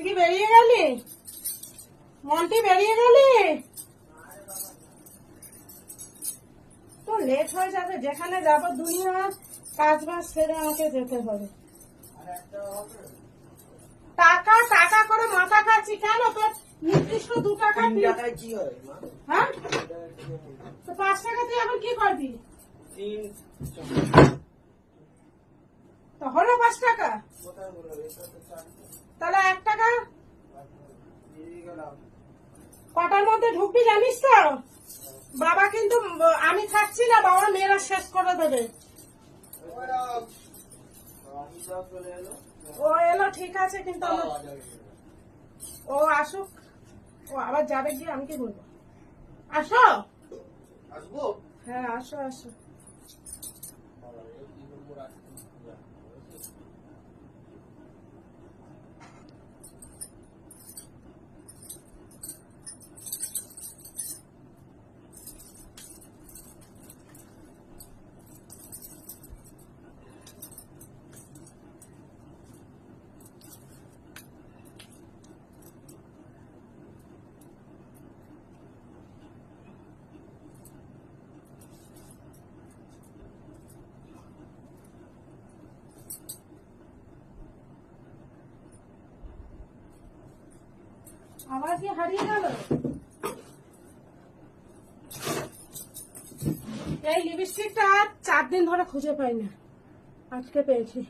মন্টি বেরিয়ে গেলি? মন্টি বেরিয়ে গেলি? তো লেট হয়ে যাবে যেখানে যাব দুনিয়া কাজ বাজ সেরে আমাকে যেতে হবে। টাকা টাকা করে মাথা খাচ্ছি কেন? তোর নির্দিষ্ট দু টাকা কি হয় হ্যাঁ? তো পাঁচ টাকা তুই এখন কি করবি? তিন তো হলো পাঁচ টাকা। তাহলে এক টাকা কটার মধ্যে ঢুকবি জানিস তো বাবা কিন্তু আমি থাকছি না বাবা মেয়েরা শেষ করে দেবে। ও এলো ঠিক আছে কিন্তু। ও আসুক ও আবার যাবে গিয়ে আমি কি বলব আসো আসব? হ্যাঁ আসো আসো আবার কি হারিয়ে গেল? এই লিপস্টিকটা চার দিন ধরে খুঁজে পাই না আজকে পেয়েছি।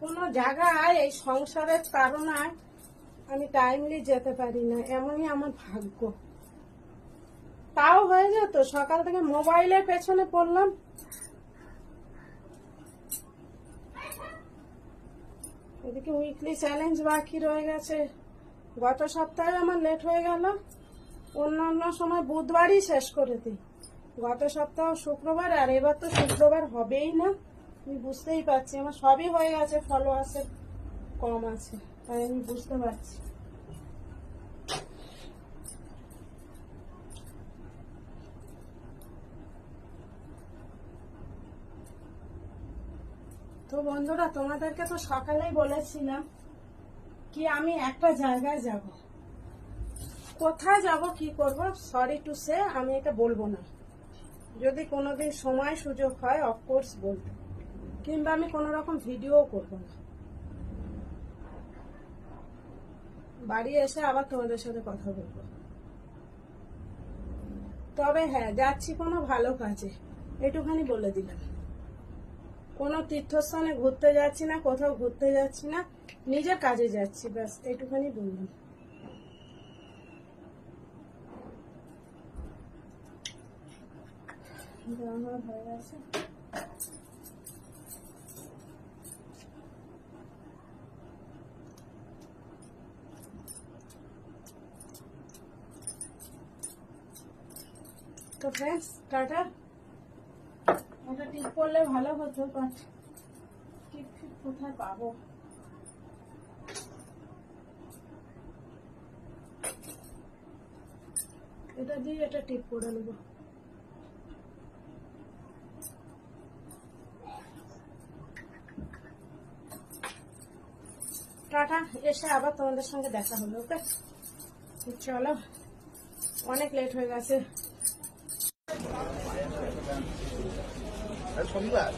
কোনো জায়গায় এই সংসারের তাড়নায় আমি টাইমলি যেতে পারি না, এমনই আমার ভাগ্য। তাও হয়ে যেত, সকাল থেকে মোবাইলের পেছনে পড়লাম। এদিকে উইকলি চ্যালেঞ্জ বাকি রয়ে গেছে। গত সপ্তাহে আমার লেট হয়ে গেল। অন্যান্য সময় বুধবারই শেষ করে দিই। গত সপ্তাহ শুক্রবার, আর এবার তো শুক্রবার হবেই না। আমি বুঝতেই পারছি, আমার সবই হয়ে গেছে ফলো ফলোয়ার্সের কম আছে, তাই আমি বুঝতে পারছি। তো বন্ধুরা, তোমাদেরকে তো সকালেই বলেছিলাম কি আমি একটা জায়গায় যাব। কোথায় যাব, কি করব সরি টু সে আমি এটা বলব না। যদি কোনোদিন সময় সুযোগ হয় অফকোর্স বলব। কিংবা আমি কোনো রকম ভিডিও করব না। বাড়ি এসে আবার তোমাদের সাথে কথা বলব। তবে হ্যাঁ যাচ্ছি কোনো ভালো কাজে। এটুখানি বলে দিলাম। কোনো তীর্থস্থানে ঘুরতে যাচ্ছি না, কোথাও ঘুরতে যাচ্ছি না, নিজের কাজে যাচ্ছি, ব্যাস এইটুখানি বললাম। হয়ে গেছে। তো ফ্রেন্ডস টাটা। একটা টিপ করলে ভালো হতো বাট টিপ ফিপ কোথায় পাবো? এটা দিয়ে এটা টিপ করে নেব। টাটা, এসে আবার তোমাদের সঙ্গে দেখা হলো, ওকে? চলো, অনেক লেট হয়ে গেছে। শনিবার।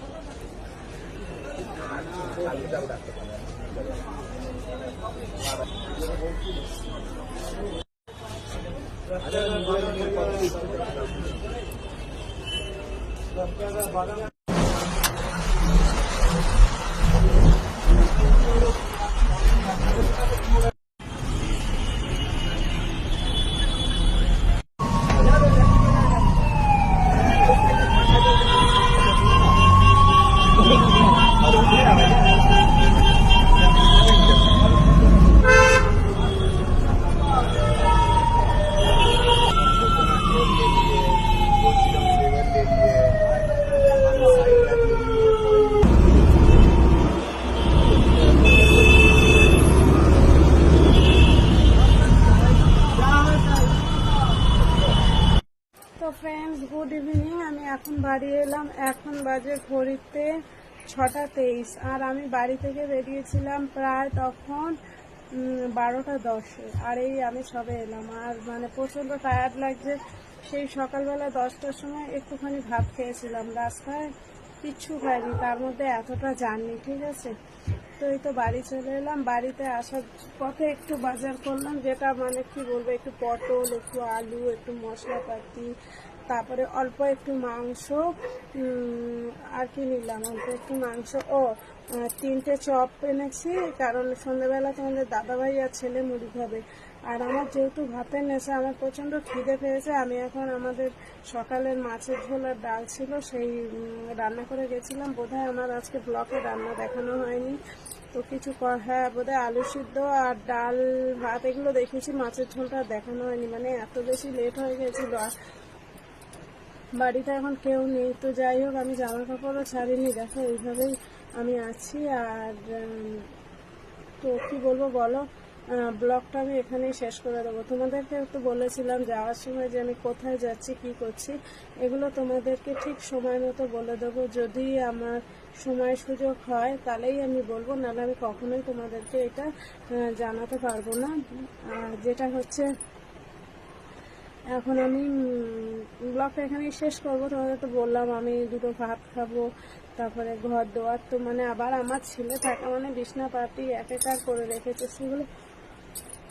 কালকে এখন বাড়ি এলাম। এখন বাজে ঘড়িতে ছটা তেইশ। আর আমি বাড়ি থেকে বেরিয়েছিলাম প্রায় তখন বারোটা দশে। আর এই আমি সবে এলাম। আর মানে প্রচণ্ড টায়ার্ড লাগছে। সেই সকালবেলা দশটার সময় একটুখানি ভাত খেয়েছিলাম। রাস্তায় কিচ্ছু খাইনি। তার মধ্যে এতটা জার্নি, ঠিক আছে? তো এই তো বাড়ি চলে এলাম। বাড়িতে আসার পথে একটু বাজার করলাম, যেটা মানে কি বলব, একটু পটল, একটু আলু, একটু মশলাপাতি তারপরে অল্প একটু মাংস আর কি নিলাম, অল্প একটু মাংস। ও তিনটে চপ এনেছি, কারণ সন্ধ্যেবেলা তোমাদের দাদাভাই আর ছেলে মুড়ি খাবে। আর আমার যেহেতু ভাতের নেশা, আমার প্রচণ্ড খিদে পেয়েছে, আমি এখন আমাদের সকালের মাছের ঝোল আর ডাল ছিল, সেই রান্না করে গেছিলাম। বোধহয় আমার আজকে ব্লকে রান্না দেখানো হয়নি। তো কিছু হ্যাঁ বোধহয় আলু সিদ্ধ আর ডাল, ভাত, এগুলো দেখেছি, মাছের ঝোলটা দেখানো হয়নি। মানে এত বেশি লেট হয়ে গেছিল। বাড়িতে এখন কেউ নেই, তো যাই হোক, আমি জামা কাপড়ও ছাড়িনি। দেখো, এইভাবেই আমি আছি। আর তো কি বলব বলো? ব্লগটা আমি এখানেই শেষ করে দেবো। তোমাদেরকে তো বলেছিলাম যাওয়ার সময় যে আমি কোথায় যাচ্ছি, কি করছি। এগুলো তোমাদেরকে ঠিক সময় মতো বলে দেবো। যদি আমার সময় সুযোগ হয়, তাহলেই আমি বলব। নাহলে আমি কখনোই তোমাদেরকে এটা জানাতে পারব না। আর যেটা হচ্ছে এখন আমি ব্লগটা এখানে শেষ করব। তোমাদের তো বললাম আমি দুটো ভাত খাব, তারপরে ঘর দোয়ার। তো মানে আবার আমার ছেলে থাকা মানে বিছনা পাতি একাকার করে রেখেছে। সেগুলো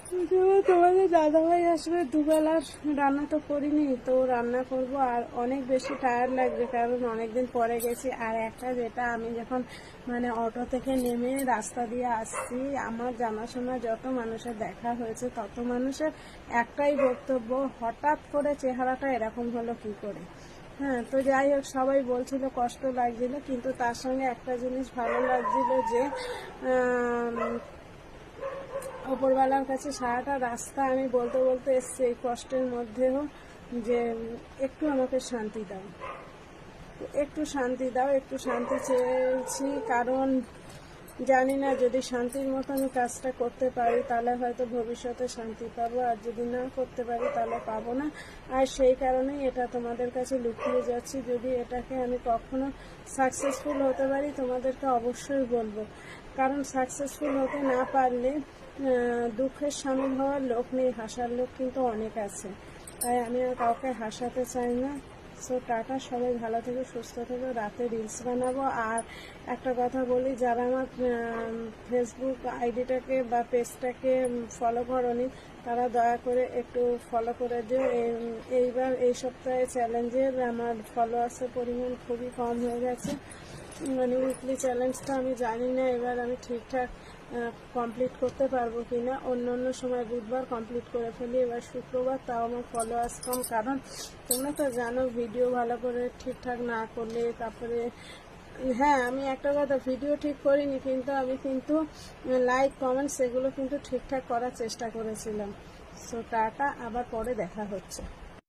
তোমাদের দাদাভাই আসবে দুবেলার রান্না তো করিনি, তো রান্না করব আর অনেক বেশি টায়ার্ড লাগবে কারণ অনেকদিন পরে গেছি। আর একটা যেটা আমি যখন মানে অটো থেকে নেমে রাস্তা দিয়ে আসছি, আমার জানাশোনা যত মানুষের দেখা হয়েছে, তত মানুষের একটাই বক্তব্য, হঠাৎ করে চেহারাটা এরকম হলো কি করে? হ্যাঁ তো যাই হোক, সবাই বলছিল কষ্ট লাগছিল, কিন্তু তার সঙ্গে একটা জিনিস ভালো লাগছিল যে ওপরওয়ালার কাছে সারাটা রাস্তা আমি বলতে বলতে এসছি এই কষ্টের মধ্যেও যে একটু আমাকে শান্তি দাও। একটু শান্তি দাও, একটু শান্তি চেয়েছি, কারণ জানি না যদি শান্তির মতো আমি কাজটা করতে পারি, তাহলে হয়তো ভবিষ্যতে শান্তি পাবো, আর যদি না করতে পারি, তাহলে পাবো না। আর সেই কারণেই এটা তোমাদের কাছে লুকিয়ে যাচ্ছি। যদি এটাকে আমি কখনো সাকসেসফুল হতে পারি, তোমাদেরকে অবশ্যই বলব। কারণ সাকসেসফুল হতে না পারলে দুঃখের সামিল হওয়ার লোক নেই, হাসার লোক কিন্তু অনেক আছে। তাই আমি আর কাউকে হাসাতে চাই না। সো টাটা, সবাই ভালো থেকে, সুস্থ থেকে, রাতে রিলস বানাবো। আর একটা কথা বলি, যারা আমার ফেসবুক আইডিটাকে বা পেজটাকে ফলো করনি, তারা দয়া করে একটু ফলো করে দিও। এই- এইবার এই সপ্তাহে চ্যালেঞ্জের আমার ফলোয়ার্সের পরিমাণ খুবই কম হয়ে গেছে। মানে উইকলি চ্যালেঞ্জটা আমি জানি না, এবার আমি ঠিকঠাক কমপ্লিট করতে পারব কিনা অন্য অন্য সময় বুধবার কমপ্লিট করে ফেলি। এবার শুক্রবার তাও আমার ফলোয়ার্স কম, কারণ তোমরা তো জানো ভিডিও ভালো করে ঠিকঠাক না করলে তারপরে হ্যাঁ আমি একটা কথা ভিডিও ঠিক করিনি, কিন্তু আমি কিন্তু লাইক কমেন্টস এগুলো কিন্তু ঠিকঠাক করার চেষ্টা করেছিলাম। সো টাটা, আবার পরে দেখা হচ্ছে।